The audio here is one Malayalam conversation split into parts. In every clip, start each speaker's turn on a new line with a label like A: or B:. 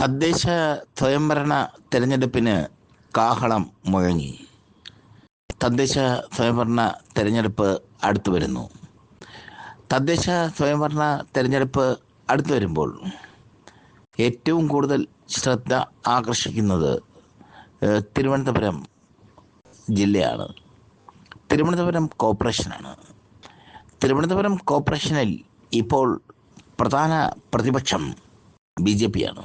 A: തദ്ദേശ സ്വയംഭരണ തെരഞ്ഞെടുപ്പിന് കാഹളം മുഴങ്ങി. തദ്ദേശ സ്വയംഭരണ തെരഞ്ഞെടുപ്പ് അടുത്തു വരുന്നു. തദ്ദേശ സ്വയംഭരണ തെരഞ്ഞെടുപ്പ് അടുത്തു വരുമ്പോൾ ഏറ്റവും കൂടുതൽ ശ്രദ്ധ ആകർഷിക്കുന്നത് തിരുവനന്തപുരം ജില്ലയാണ്. തിരുവനന്തപുരം കോർപ്പറേഷനാണ്. തിരുവനന്തപുരം കോർപ്പറേഷനിൽ ഇപ്പോൾ പ്രധാന പ്രതിപക്ഷം ബി ജെ പിയാണ്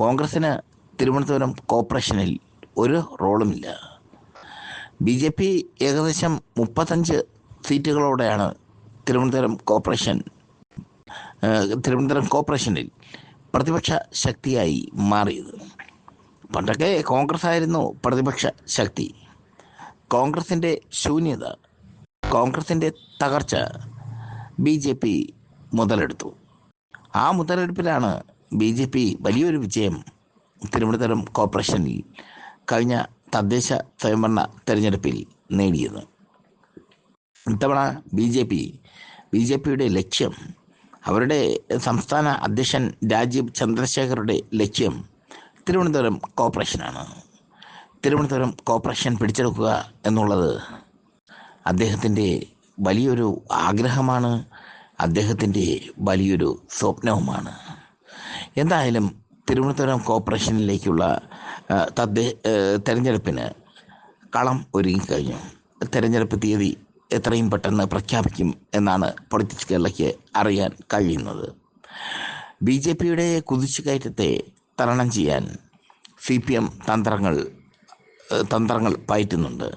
A: കോൺഗ്രസ്സിന് തിരുവനന്തപുരം കോർപ്പറേഷനിൽ ഒരു റോളുമില്ല. ബി ജെ പി ഏകദേശം മുപ്പത്തഞ്ച് സീറ്റുകളോടെയാണ് തിരുവനന്തപുരം കോർപ്പറേഷൻ തിരുവനന്തപുരം കോർപ്പറേഷനിൽ പ്രതിപക്ഷ ശക്തിയായി മാറിയത്. പണ്ടൊക്കെ കോൺഗ്രസ് ആയിരുന്നു പ്രതിപക്ഷ ശക്തി. കോൺഗ്രസിന്റെ ശൂന്യത കോൺഗ്രസിന്റെ തകർച്ച ബി ജെ പി മുതലെടുത്തു. ആ മുതലെടുപ്പിലാണ് ബി ജെ പി വലിയൊരു വിജയം തിരുവനന്തപുരം കോർപ്പറേഷനിൽ കഴിഞ്ഞ തദ്ദേശ സ്വയംഭരണ തെരഞ്ഞെടുപ്പിൽ നേടിയത്. ഇത്തവണ B J P B J പിയുടെ ലക്ഷ്യം അവരുടെ സംസ്ഥാന അധ്യക്ഷൻ രാജീവ് ചന്ദ്രശേഖറുടെ ലക്ഷ്യം തിരുവനന്തപുരം കോർപ്പറേഷനാണ്. തിരുവനന്തപുരം കോർപ്പറേഷൻ പിടിച്ചെടുക്കുക എന്നുള്ളത് അദ്ദേഹത്തിന്റെ വലിയൊരു ആഗ്രഹമാണ് അദ്ദേഹത്തിന്റെ വലിയൊരു സ്വപ്നവുമാണ്. എന്തായാലും തിരുവനന്തപുരം കോർപ്പറേഷനിലേക്കുള്ള തദ്ദേശ തെരഞ്ഞെടുപ്പിന് കളം ഒരുങ്ങിക്കഴിഞ്ഞു. തെരഞ്ഞെടുപ്പ് തീയതി എത്രയും പെട്ടെന്ന് പ്രഖ്യാപിക്കും എന്നാണ് പൊളിറ്റിക്സ് കേരളയ്ക്ക് അറിയാൻ കഴിയുന്നത്. ബി ജെ പിയുടെ കുതിച്ചുകയറ്റത്തെ തരണം ചെയ്യാൻ സി പി എം തന്ത്രങ്ങൾ തന്ത്രങ്ങൾ പയറ്റുന്നുണ്ട്.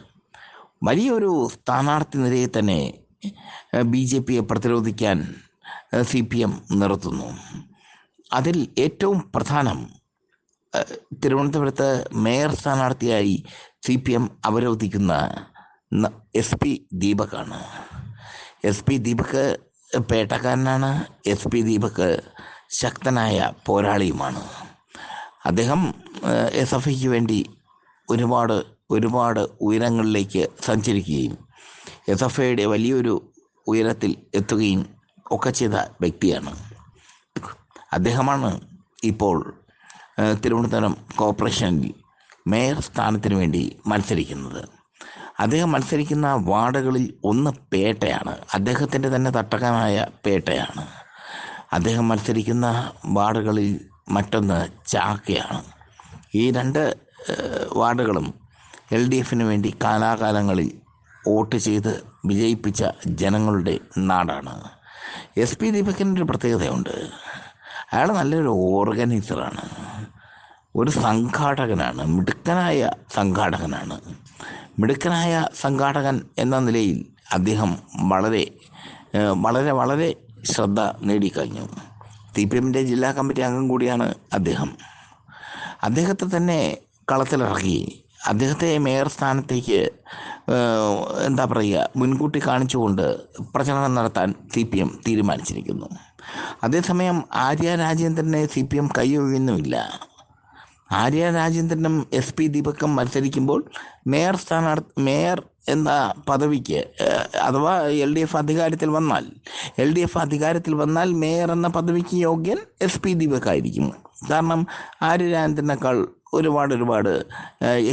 A: വലിയൊരു സ്ഥാനാർത്ഥി നിരയെ തന്നെ ബി ജെ പിയെ പ്രതിരോധിക്കാൻ സി പി എം നിർത്തുന്നു. അതിൽ ഏറ്റവും പ്രധാനം തിരുവനന്തപുരത്ത് മേയർ സ്ഥാനാർത്ഥിയായി സി പി എം അവരോധിക്കുന്ന എസ് പി ദീപകാണ് എസ് പി ദീപക് പേട്ടക്കാരനാണ്. എസ് പി ദീപക് ശക്തനായ പോരാളിയുമാണ്. അദ്ദേഹം എസ് എഫ് ഐക്ക് വേണ്ടി ഒരുപാട് ഒരുപാട് ഉയരങ്ങളിലേക്ക് സഞ്ചരിക്കുകയും എസ് എഫ് ഐയുടെ വലിയൊരു ഉയരത്തിൽ എത്തുകയും ഒക്കെ ചെയ്ത വ്യക്തിയാണ്. അദ്ദേഹമാണ് ഇപ്പോൾ തിരുവനന്തപുരം കോർപ്പറേഷനിൽ മേയർ സ്ഥാനത്തിന് വേണ്ടി മത്സരിക്കുന്നത്. അദ്ദേഹം മത്സരിക്കുന്ന വാർഡുകളിൽ ഒന്ന് പേട്ടയാണ്. അദ്ദേഹത്തിന്റെ തന്നെ തട്ടകനായ പേട്ടയാണ്. അദ്ദേഹം മത്സരിക്കുന്ന വാർഡുകളിൽ മറ്റൊന്ന് ചാക്കയാണ്. ഈ രണ്ട് വാർഡുകളും എൽ ഡി എഫിന് വേണ്ടി കാലാകാലങ്ങളിൽ വോട്ട് ചെയ്ത് വിജയിപ്പിച്ച ജനങ്ങളുടെ നാടാണ്. എസ് പി ദീപകിന്റെ ഒരു പ്രത്യേകതയുണ്ട്. അയാൾ നല്ലൊരു ഓർഗനൈസറാണ്. ഒരു സംഘാടകനാണ്. മിടുക്കനായ സംഘാടകനാണ്. മിടുക്കനായ സംഘാടകൻ എന്ന നിലയിൽ അദ്ദേഹം വളരെ വളരെ വളരെ ശ്രദ്ധ നേടിക്കഴിഞ്ഞു. സി പി എമ്മിന്റെ ജില്ലാ കമ്മിറ്റി അംഗം കൂടിയാണ് അദ്ദേഹം. അദ്ദേഹത്തെ തന്നെ കളത്തിലിറക്കി. അദ്ദേഹത്തെ മേയർ സ്ഥാനത്തേക്ക് എന്താ പറയുക മുൻകൂട്ടി കാണിച്ചുകൊണ്ട് പ്രചരണം നടത്താൻ സി പി എം തീരുമാനിച്ചിരിക്കുന്നു. അതേസമയം ആര്യ രാജേന്ദ്രനെ സി പി എം കൈയൊഴിയുന്നുമില്ല. ആര്യ രാജേന്ദ്രനും എസ് പി ദീപക്കും മത്സരിക്കുമ്പോൾ മേയർ സ്ഥാനാർത്ഥി മേയർ എന്ന പദവിക്ക് അഥവാ എൽ ഡി എഫ് അധികാരത്തിൽ വന്നാൽ എൽ ഡി എഫ് അധികാരത്തിൽ വന്നാൽ മേയർ എന്ന പദവിക്ക് യോഗ്യൻ എസ് പി ദീപക്കായിരിക്കും. കാരണം ആര്യ രാജേന്ദ്രനേക്കാൾ ഒരുപാട് ഒരുപാട്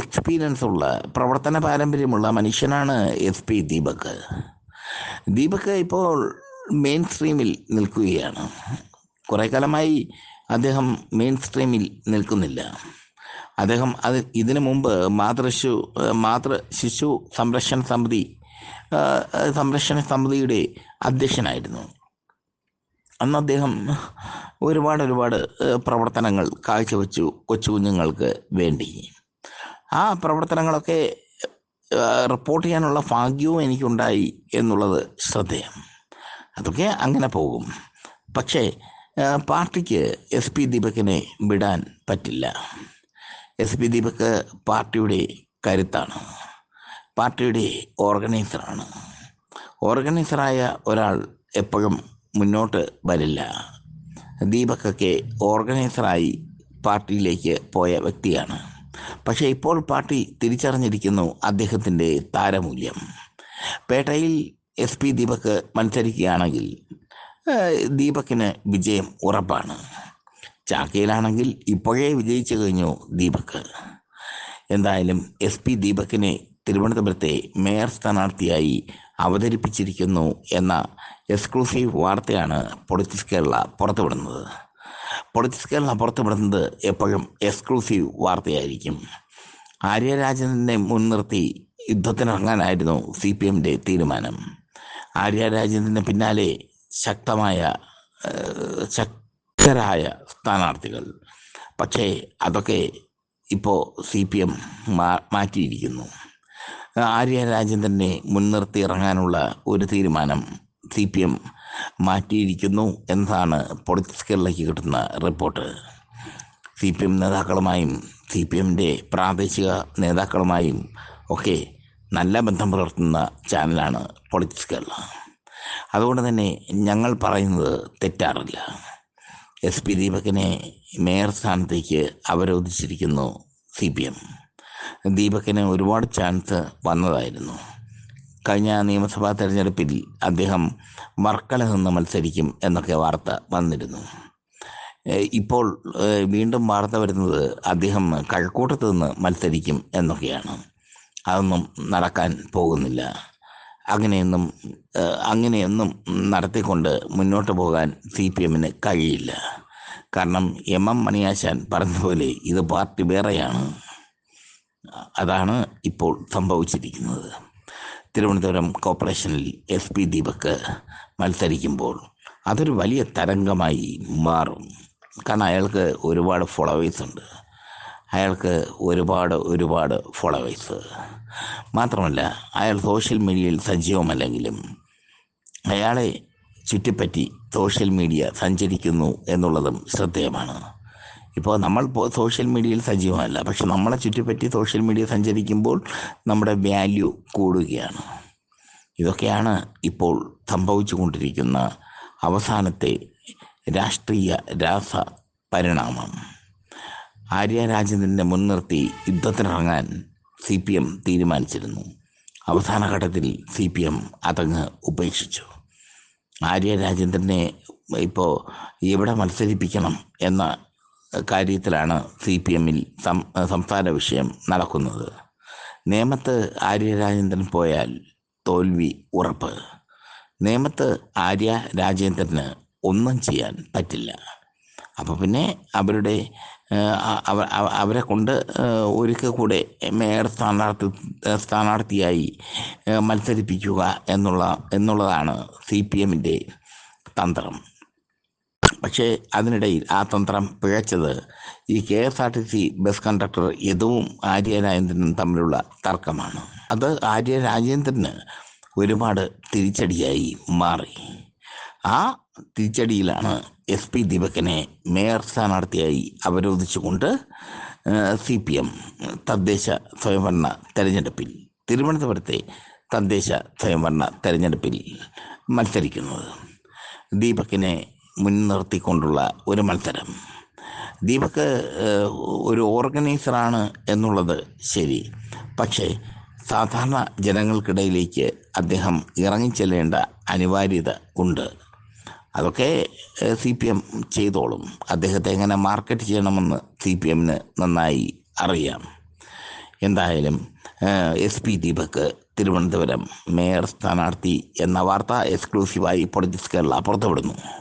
A: എക്സ്പീരിയൻസ് ഉള്ള പ്രവർത്തന പാരമ്പര്യമുള്ള മനുഷ്യനാണ് എസ് പി ദീപക്. ദീപക് ഇപ്പോൾ മെയിൻ സ്ട്രീമിൽ നിൽക്കുകയാണ്. കുറേ കാലമായി അദ്ദേഹം മെയിൻ സ്ട്രീമിൽ നിൽക്കുന്നില്ല. അദ്ദേഹം അത് ഇതിനു മുമ്പ് മാതൃശു മാതൃ ശിശു സംരക്ഷണ സമിതി സംരക്ഷണ സമിതിയുടെ അധ്യക്ഷനായിരുന്നു. അന്ന് അദ്ദേഹം ഒരുപാട് ഒരുപാട് പ്രവർത്തനങ്ങൾ കാഴ്ചവെച്ചു കൊച്ചു കുഞ്ഞുങ്ങൾക്ക് വേണ്ടി. ആ പ്രവർത്തനങ്ങളൊക്കെ റിപ്പോർട്ട് ചെയ്യാനുള്ള ഭാഗ്യവും എനിക്കുണ്ടായി എന്നുള്ളത് ശ്രദ്ധേയം. അതൊക്കെ അങ്ങനെ പോകും. പക്ഷേ പാർട്ടിക്ക് എസ് പി ദീപകിനെ വിടാൻ പറ്റില്ല. എസ് പി ദീപക് പാർട്ടിയുടെ കരുത്താണ്. പാർട്ടിയുടെ ഓർഗനൈസറാണ്. ഓർഗനൈസറായ ഒരാൾ എപ്പോഴും മുന്നോട്ട് വരില്ല. ദീപക്കൊക്കെ ഓർഗനൈസറായി പാർട്ടിയിലേക്ക് പോയ വ്യക്തിയാണ്. പക്ഷേ ഇപ്പോൾ പാർട്ടി തിരിച്ചറിഞ്ഞിരിക്കുന്നു അദ്ദേഹത്തിന്റെ താരമൂല്യം. പേട്ടയിൽ എസ് പി ദീപക് മത്സരിക്കുകയാണെങ്കിൽ ദീപക്കിന് വിജയം ഉറപ്പാണ്. ചാക്കയിലാണെങ്കിൽ ഇപ്പോഴേ വിജയിച്ചു കഴിഞ്ഞു ദീപക്. എന്തായാലും എസ് പി ദീപക്കിനെ തിരുവനന്തപുരത്തെ മേയർ സ്ഥാനാർത്ഥിയായി അവതരിപ്പിച്ചിരിക്കുന്നു എന്ന എക്സ്ക്ലൂസീവ് വാർത്തയാണ് പൊളിറ്റിക്സ് കേരള പുറത്തുവിടുന്നത്. പൊളിറ്റിക്സ് കേരള പുറത്തുവിടുന്നത് എപ്പോഴും എക്സ്ക്ലൂസീവ് വാർത്തയായിരിക്കും. ആര്യരാജനെ മുൻനിർത്തി യുദ്ധത്തിനിറങ്ങാനായിരുന്നു സി പി എമ്മിന്റെ തീരുമാനം. ആര്യ രാജേന്ദ്രന് പിന്നാലെ ശക്തമായ ശക്തരായ സ്ഥാനാർത്ഥികൾ. പക്ഷേ അതൊക്കെ ഇപ്പോൾ സി പി എം മാറ്റിയിരിക്കുന്നു. ആര്യ രാജേന്ദ്രനെ മുൻനിർത്തി ഇറങ്ങാനുള്ള ഒരു തീരുമാനം സി പി എം മാറ്റിയിരിക്കുന്നു എന്നതാണ് പൊളിറ്റിക്സ് കേരളയ്ക്ക് കിട്ടുന്ന റിപ്പോർട്ട്. സി പി എം നേതാക്കളുമായും സി പി എമ്മിന്റെ പ്രാദേശിക നേതാക്കളുമായും ഒക്കെ നല്ല ബന്ധം പുലർത്തുന്ന ചാനലാണ് പൊളിറ്റിക്സ് കേരള. അതുകൊണ്ട് തന്നെ ഞങ്ങൾ പറയുന്നത് തെറ്റാറില്ല. എസ് പി ദീപകിനെ മേയർ സ്ഥാനത്തേക്ക് അവരോധിച്ചിരിക്കുന്നു സി പി എം ദീപകിന് ഒരുപാട് ചാൻസ് വന്നതായിരുന്നു. കഴിഞ്ഞ നിയമസഭാ തെരഞ്ഞെടുപ്പിൽ അദ്ദേഹം വർക്കല നിന്ന് മത്സരിക്കും എന്നൊക്കെ വാർത്ത വന്നിരുന്നു. ഇപ്പോൾ വീണ്ടും വാർത്ത വരുന്നത് അദ്ദേഹം കഴക്കൂട്ടത്ത് നിന്ന് മത്സരിക്കും എന്നൊക്കെയാണ്. അതൊന്നും നടക്കാൻ പോകുന്നില്ല. അങ്ങനെയൊന്നും അങ്ങനെയൊന്നും നടത്തിക്കൊണ്ട് മുന്നോട്ട് പോകാൻ സി പി എമ്മിന് കഴിയില്ല. കാരണം എം എം മണിയാശാൻ പറഞ്ഞതുപോലെ ഇത് പാർട്ടി വേറെയാണ്. അതാണ് ഇപ്പോൾ സംഭവിച്ചിരിക്കുന്നത്. തിരുവനന്തപുരം കോർപ്പറേഷനിൽ എസ് പി ദീപക് മത്സരിക്കുമ്പോൾ അതൊരു വലിയ തരംഗമായി മാറും. കാരണം അയാൾക്ക് ഒരുപാട് ഫോളോവേഴ്സ് ഉണ്ട്. അയാൾക്ക് ഒരുപാട് ഒരുപാട് ഫോളോവേഴ്സ് മാത്രമല്ല അയാൾ സോഷ്യൽ മീഡിയയിൽ സജീവമല്ലെങ്കിലും അയാളെ ചുറ്റിപ്പറ്റി സോഷ്യൽ മീഡിയ സഞ്ചരിക്കുന്നു എന്നുള്ളതും ശ്രദ്ധേയമാണ്. ഇപ്പോൾ നമ്മൾ സോഷ്യൽ മീഡിയയിൽ സജീവമല്ല. പക്ഷെ നമ്മളെ ചുറ്റിപ്പറ്റി സോഷ്യൽ മീഡിയ സഞ്ചരിക്കുമ്പോൾ നമ്മുടെ വാല്യൂ കൂടുകയാണ്. ഇതൊക്കെയാണ് ഇപ്പോൾ സംഭവിച്ചുകൊണ്ടിരിക്കുന്ന അവസാനത്തെ രാഷ്ട്രീയ രാസ പരിണാമം. ആര്യ രാജേന്ദ്രനെ മുൻനിർത്തി യുദ്ധത്തിനിറങ്ങാൻ സി പി എം തീരുമാനിച്ചിരുന്നു. അവസാന ഘട്ടത്തിൽ സി പി എം അതങ്ങ് ഉപേക്ഷിച്ചു. ആര്യ രാജേന്ദ്രനെ ഇപ്പോൾ എവിടെ മത്സരിപ്പിക്കണം എന്ന കാര്യത്തിലാണ് സി പി എമ്മിൽ സംസ്ഥാന വിഷയം നടക്കുന്നത്. നേമത്ത് ആര്യ രാജേന്ദ്രൻ പോയാൽ തോൽവി ഉറപ്പ്. നേമത്ത് ആര്യ രാജേന്ദ്രന് ഒന്നും ചെയ്യാൻ പറ്റില്ല. അപ്പോൾ പിന്നെ അവരുടെ അവരെ കൊണ്ട് ഒരിക്കൽ കൂടെ മേയർ സ്ഥാനാർത്ഥി സ്ഥാനാർത്ഥിയായി മത്സരിപ്പിക്കുക എന്നുള്ള എന്നുള്ളതാണ് സി പി എമ്മിന്റെ തന്ത്രം. പക്ഷേ അതിനിടയിൽ ആ തന്ത്രം പിഴച്ചത് ഈ K S R T C bus conductor യദുവും Arya രാജേന്ദ്രനും തമ്മിലുള്ള തർക്കമാണ്. അത് ആര്യ രാജേന്ദ്രന് ഒരുപാട് തിരിച്ചടിയായി മാറി. ആ തിരിച്ചടിയിലാണ് എസ് പി ദീപകനെ മേയർ സ്ഥാനാർത്ഥിയായി അവരോധിച്ചുകൊണ്ട് സി പി എം തദ്ദേശ സ്വയംഭരണ തെരഞ്ഞെടുപ്പിൽ തിരുവനന്തപുരത്തെ തദ്ദേശ സ്വയംഭരണ തെരഞ്ഞെടുപ്പിൽ മത്സരിക്കുന്നത്. ദീപകിനെ മുൻനിർത്തിക്കൊണ്ടുള്ള ഒരു മത്സരം. ദീപക് ഒരു ഓർഗനൈസറാണ് എന്നുള്ളത് ശരി. പക്ഷേ സാധാരണ ജനങ്ങൾക്കിടയിലേക്ക് അദ്ദേഹം ഇറങ്ങിച്ചെല്ലേണ്ട അനിവാര്യത ഉണ്ട്. അതൊക്കെ സി പി എം ചെയ്തോളും. അദ്ദേഹത്തെ എങ്ങനെ മാർക്കറ്റ് ചെയ്യണമെന്ന് സി പി എമ്മിന് നന്നായി അറിയാം. എന്തായാലും S P Deepak Thiruvananthapuram mayor സ്ഥാനാർത്ഥി എന്ന വാർത്ത എക്സ്ക്ലൂസീവായി പൊളിറ്റിക്സ് കേരള പുറത്തുവിടുന്നു.